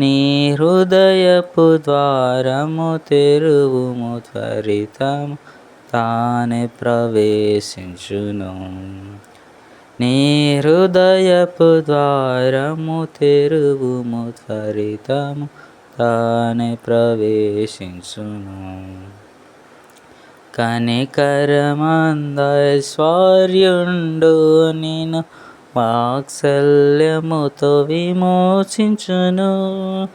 నీ హృదయపు ద్వారము తెరువుము త్వరితము తానే ప్రవేశించును. నీ హృదయపు ద్వారము తెరువుము త్వరితము తానే ప్రవేశించును. కనికరమందైశ్వర్యుండు నేను వాత్సల్యముతో విమోచించును.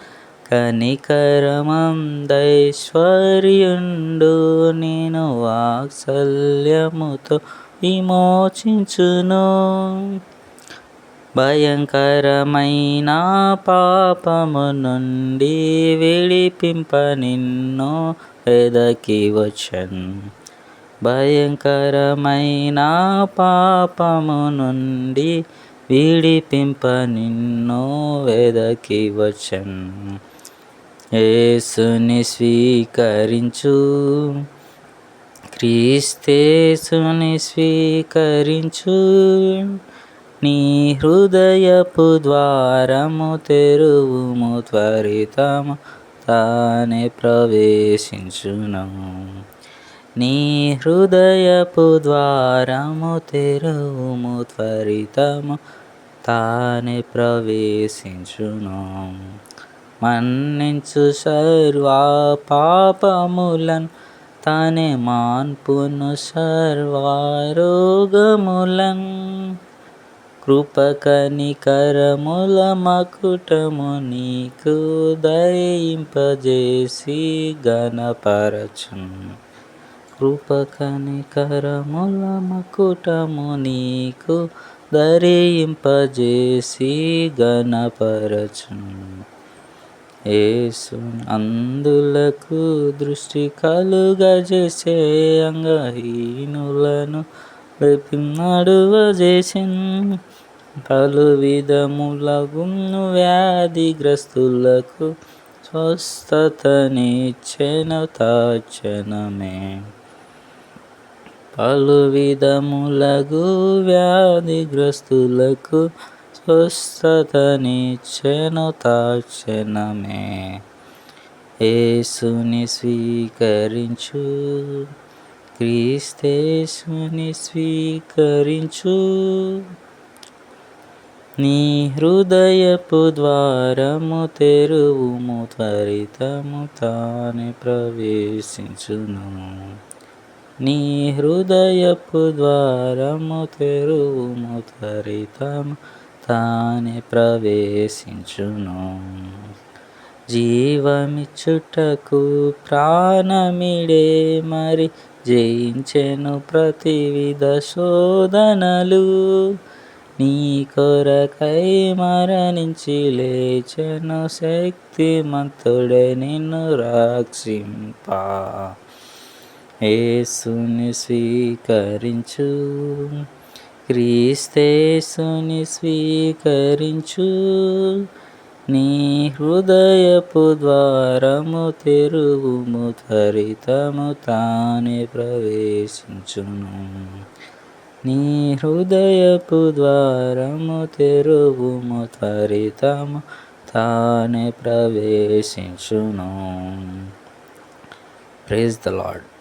కనికరమందైశ్వర్యుండు నేను వాత్సల్యముతో విమోచించును. భయంకరమైన పాపము నుండి విడిపింప నిన్ను వెదకి వచ్చన్. భయంకరమైన పాపము నుండి విడిపింప నిన్ను వెదకి వచ్చన్. యేసుని స్వీకరించు. క్రీస్తేసుని స్వీకరించు. నీ హృదయపు ద్వారము తెరువుము త్వరితము తానే ప్రవేశించును. నీ హృదయపు ద్వారము తెరువుము త్వరితము తానే ప్రవేశించును. మన్నించు సర్వ పాపములను తానే మాన్పును సర్వారోగములన్ కృపకనికరముల మకుటము నీకు దయింపజేసి గణపరచును కృపకనికరముల మకుటము నీకు దరింపజేసి గణపరచున్ ఏసు అందులకు దృష్టి కలుగజేసే అంగహీనులను నడువజేసిన్ పలు విధములగును వ్యాధిగ్రస్తులకు స్వస్థతనిచ్చెను తాచనమే పలు విధములగు వ్యాధిగ్రస్తులకు స్వస్థతనిచ్చెను తాక్షణమే యేసుని స్వీకరించు క్రీస్తేశుని స్వీకరించు. నీ హృదయపు ద్వారము తెరువుము త్వరితము తానే ప్రవేశించును. నీ హృదయపు ద్వారము తెరువుము త్వరితము తానే ప్రవేశించును. జీవమిచ్చుటకు ప్రాణమిడే మరి జయించెను ప్రతివిధ శోధనలు. నీ కొరకై మరణించి లేచెను శక్తిమంతుడే నిన్ను రక్షింప. యేసుని స్వీకరించు. క్రీస్తేసుని స్వీకరించు. నీ హృదయపు ద్వారము తెరువుము త్వరితము తానే ప్రవేశించును. నీ హృదయపు ద్వారము తెరువుము త్వరితము తానే ప్రవేశించును. Praise the lord